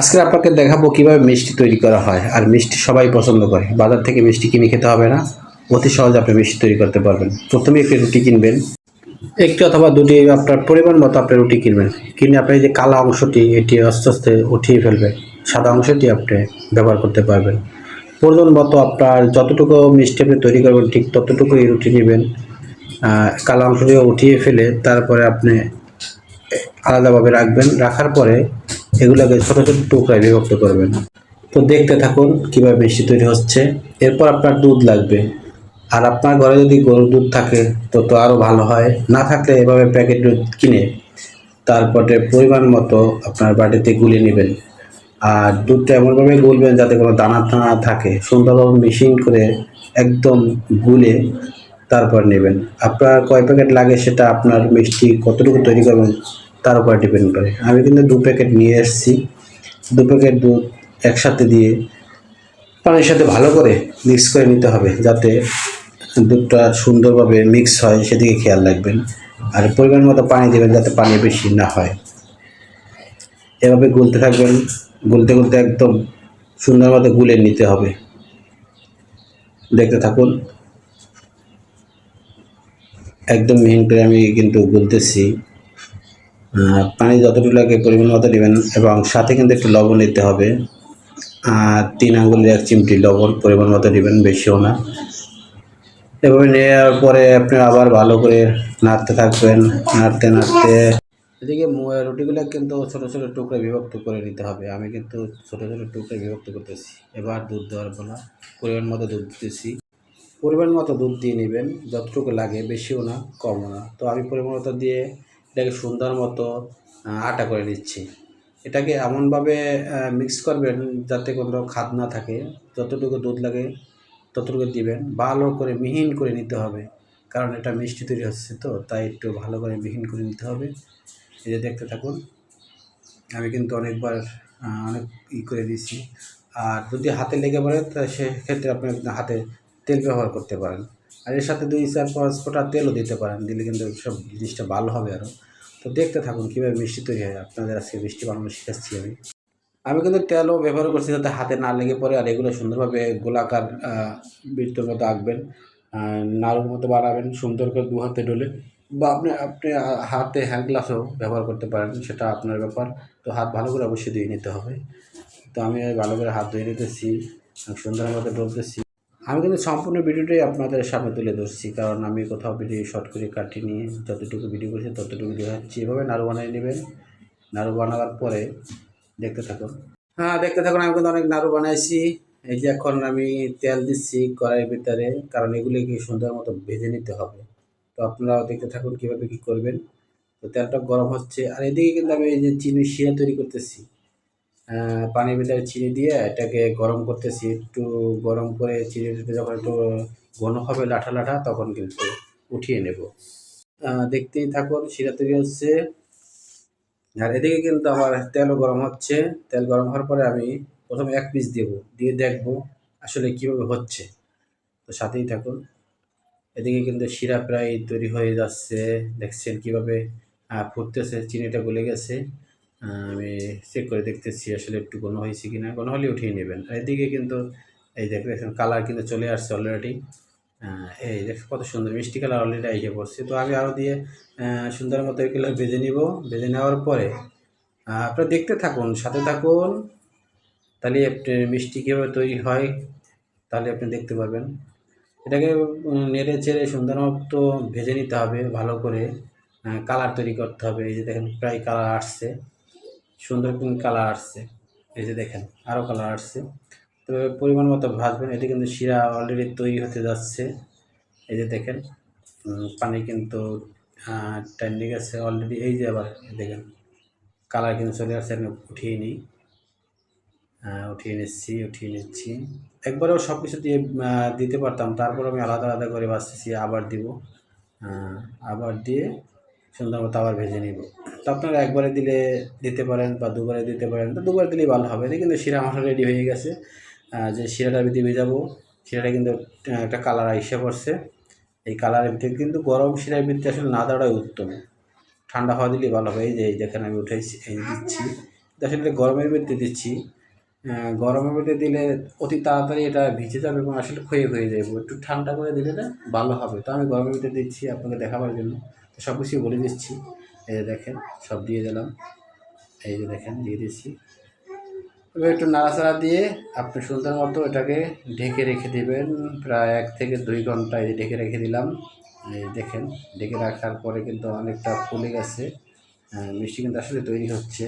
আজকে আপনাকে দেখাবো কীভাবে মিষ্টি তৈরি করা হয়, আর মিষ্টি সবাই পছন্দ করে। বাজার থেকে মিষ্টি কিনে খেতে হবে না, অতি সহজে আপনি মিষ্টি তৈরি করতে পারবেন। প্রথমে একটি রুটি কিনবেন। একটি অথবা দুটি আপনার পরিমাণ মতো আপনি রুটি কিনবেন। কিনে আপনি যে কালো অংশটি, এটি আস্তে আস্তে উঠিয়ে ফেলবেন সাদা অংশটি আপনি ব্যবহার করতে পারবেন। প্রয়োজন মতো আপনার যতটুকু মিষ্টি আপনি তৈরি করবেন, ঠিক ততটুকুই রুটি নেবেন। কালো অংশটিও উঠিয়ে ফেলে তারপরে আপনি আলাদাভাবে রাখবেন। রাখার পরে এগুলোকে ছোটো ছোটো টুকরায় বিভক্ত করবেন। তো দেখতে থাকুন কীভাবে মিষ্টি তৈরি হচ্ছে। এরপর আপনার দুধ লাগবে। আর আপনার ঘরে যদি গরুর দুধ থাকে, তো তো আরও ভালো হয়। না থাকলে এভাবে প্যাকেট দুধ কিনে তারপরে পরিমাণ মতো আপনার বাটিতে গুলে নেবেন। আর দুধটা এমনভাবে গুলবেন যাতে কোনো দানা টানা থাকে। সুন্দরভাবে মিশিং করে একদম গুলে তারপর নেবেন। আপনার কয় প্যাকেট লাগে সেটা আপনার মিষ্টি কতটুকু তৈরি করবেন তার উপর ডিপেন্ড করে। আমি কিন্তু দু প্যাকেট নিয়ে এসেছি। দু প্যাকেট দুধ একসাথে দিয়ে পানির সাথে ভালো করে মিক্স করে নিতে হবে যাতে দুধটা সুন্দরভাবে মিক্স হয়, সেদিকে খেয়াল রাখবেন। আর পরিমাণ মতো পানি দেবেন যাতে পানি বেশি না হয়। এভাবে গুলতে থাকবেন। গুলতে গুলতে একদম সুন্দর মতো গুলে নিতে হবে। দেখতে থাকুন। একদম মিহিন করে আমি কিন্তু গুলতেছি। পানি যতটুকু লাগে পরিমাণ মতো নেবেন এবং সাথে কিন্তু একটু লবণ নিতে হবে। আর তিন আঙ্গুলের এক চিমটি লবণ পরিমাণ মতো নেবেন, বেশিও না। এভাবে নেওয়ার পরে আপনি আবার ভালো করে নাড়তে থাকবেন, নাড়তে নাড়তে। এদিকে রুটিগুলো কিন্তু ছোটো ছোটো টুকরো বিভক্ত করে নিতে হবে। আমি কিন্তু ছোটো ছোটো টুকরো বিভক্ত করতেছি। এবার দুধ দেওয়ার বেলা পরিমাণ মতো দুধ দিতেছি। পরিমাণ মতো দুধ দিয়ে নেবেন। যতটুকু লাগে, বেশিও না, কমও না। তো আমি পরিমাণ মতো দিয়ে এটাকে সুন্দর মতো আটা করে নিচ্ছি। এটাকে এমনভাবে মিক্স করবেন যাতে কোনো খাদ না থাকে। যতটুকু দুধ লাগে ততটুকু দিবেন। ভালো করে মিহিন করে নিতে হবে। কারণ এটা মিষ্টি তৈরি হচ্ছে তো, তাই একটু ভালো করে মিহিন করে নিতে হবে। এই যে দেখতে থাকুন, আমি কিন্তু অনেকবার অনেক ই করে দিয়েছি। আর যদি হাতে লেগে পড়ে, তা সেক্ষেত্রে আপনি হাতে তেল ব্যবহার করতে পারেন। আর এর সাথে দুই চার পাঁচ ফোঁটা তেলও দিতে পারেন, দিলে কিন্তু সব জিনিসটা ভালো হবে আরও তো দেখতে থাকুন, কীভাবে মিষ্টি তৈরি হয়। আপনাদের আজকে মিষ্টি বানানো শিখাচ্ছি আমি। আমি কিন্তু তেলও ব্যবহার করছি যাতে হাতে না লেগে পড়ে, আর এগুলো সুন্দরভাবে গোলাকার বৃত্তর মতো আঁকবেন নাড়ুর মতো বানাবেন, সুন্দর করে দু হাতে ডলে। বা আপনি আপনি হাতে হ্যান্ড গ্লাসও ব্যবহার করতে পারেন, সেটা আপনার ব্যাপার। তো হাত ভালো করে অবশ্যই ধুয়ে নিতে হবে। তো আমি ভালো করে হাত ধুয়ে নিতেছি, সুন্দর মতো ডলতেছি। আমি কিন্তু সম্পূর্ণ ভিডিওটাই আপনাদের সামনে তুলে ধরছি, কারণ আমি কোথাও ভিডিও শর্ট করে কাটিনি, যতটুকু ভিডিও করছি ততটুকু দেখাচ্ছি। এভাবে নাড়ু বানিয়ে নেবেন, নাড়ু বানাবার পরে দেখতে থাকুন। হ্যাঁ দেখতে থাকুন, আমি কিন্তু অনেক নাড়ু বানাইছি। এই যে এখন আমি তেল দিচ্ছি কড়াইয়ের ভিতরে, কারণ এগুলিকে সুন্দর মতো ভেজে নিতে হবে। তো আপনারাও দেখতে থাকুন কীভাবে কী করবেন। তো তেলটা গরম হচ্ছে, আর এদিকে কিন্তু আমি এই যে চিনি শিরা তৈরি করতেছি। পানির ভিতরে চিনি দিয়ে এটাকে গরম করতেছি। একটু গরম করে চিনিটা যখন একটু ঘন হবে লাঠা লাঠা, তখন কিন্তু উঠিয়ে নেব। দেখতেই থাকুন, শিরা তৈরি হচ্ছে। আর এদিকে কিন্তু আমার তেলও গরম হচ্ছে। তেল গরম হওয়ার পরে আমি প্রথমে এক পিস দেব, দিয়ে দেখব আসলে কীভাবে হচ্ছে। তো সাথেই থাকুন। এদিকে কিন্তু শিরা প্রায় তৈরি হয়ে যাচ্ছে। দেখছেন কীভাবে ফুটতেছে, চিনিটা গলে গেছে। আমি চেক করে দেখতেছি আসলে একটু ঘন হয়েছে কি না ঘন হলে উঠিয়ে নেবেন। আর এদিকে কিন্তু এই দেখ দেখছেন কালার কিন্তু চলে আসছে অলরেডি এই দেখ কত সুন্দর মিষ্টি কালার অলরেডি এসে পড়ছে। তো আমি আরও দিয়ে সুন্দর মতো এগুলো ভেজে নিব। ভেজে নেওয়ার পরে আপনারা দেখতে থাকুন, সাথে থাকুন। তাহলে আপনি মিষ্টি কীভাবে তৈরি হয়, তাহলে আপনি দেখতে পারবেন। এটাকে নেড়ে চেড়ে সুন্দর মতো ভেজে নিতে হবে ভালো করে। কালার তৈরি করতে হবে। এই যে দেখেন প্রায় কালার আসছে। সুন্দর কালার আসছে। এই যে দেখেন আরও কালার আসছে। তবে পরিমাণ মতো ভাজবেন এটি কিন্তু শিরা অলরেডি তৈরি হতে যাচ্ছে। এই যে দেখেন পানি কিন্তু টাইনি গেছে অলরেডি এই যে আবার দেখেন কালার কিন্তু চলে আসছে, আমি উঠিয়ে নিই। উঠিয়ে নিচ্ছি উঠিয়ে নিচ্ছি। একবারেও সব কিছু দিয়ে দিতে পারতাম তারপর আমি আলাদা আলাদা করে বাঁচতেছি আবার দিব। আবার দিয়ে সুন্দর মতো আবার ভেজে নিব। তো আপনারা একবারে দিলে দিতে পারেন বা দুবারে দিতে পারেন তো দুবার দিলেই ভালো হবে। কিন্তু শিরা মশলা রেডি হয়ে গেছে। যে শিরাটা দিয়ে ভেজাবো শিরাটা কিন্তু একটা কালার আইসে পড়ছে। এই কালারের ভিতরে কিন্তু গরম শিরার ভিতরে আসলে না দেওয়াটাই উত্তম। ঠান্ডা হওয়া দিলেই ভালো হবে। এই যে দেখেন আমি উঠেছি এই দিচ্ছি। আসলে গরমের মধ্যে দিচ্ছি। গরমের মধ্যে দিলে অতি তাড়াতাড়ি এটা ভিজে যাবে এবং আসলে ক্ষয়ে হয়ে যাবে। একটু ঠান্ডা করে দিলে না ভালো হবে। তো আমি গরমের মধ্যে দিচ্ছি আপনাকে দেখাবার জন্য। তো সব কিছুই বলে দিচ্ছি। এই দেখেন, সব দিয়ে দিলাম। এই যে দেখেন, দিয়ে দিচ্ছি এবার একটু নাড়াচাড়া দিয়ে আপনি সুন্দর মতো এটাকে ঢেকে রেখে দেবেন। প্রায় এক থেকে দুই ঘণ্টা এই ঢেকে রেখে দিলাম। এই দেখেন, ঢেকে রাখার পরে কিন্তু অনেকটা ফুলে গেছে। মিষ্টি কিন্তু আসলে তৈরি হচ্ছে।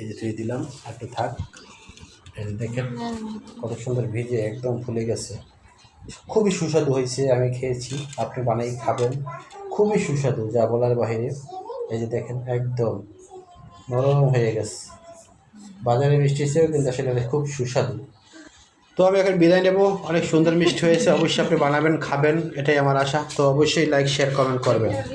এই যে তৈরি দিলাম, একটু থাক। এই যে দেখেন, কত সুন্দর ভিজে একদম ফুলে গেছে। খুবই সুস্বাদু হয়েছে, আমি খেয়েছি। আপনি বানাই খাবেন। খুবই সুস্বাদু যা বলার বাহিরে। এই যে দেখেন, একদম নরম হয়ে গেছে। বাজারে মিষ্টি হিসেবে কিন্তু আসলে খুব সুস্বাদু। তো আমি এখন বিদায় নেব। অনেক সুন্দর মিষ্টি হয়েছে। অবশ্যই আপনি বানাবেন, খাবেন, এটাই আমার আশা। তো অবশ্যই লাইক শেয়ার কমেন্ট করবেন।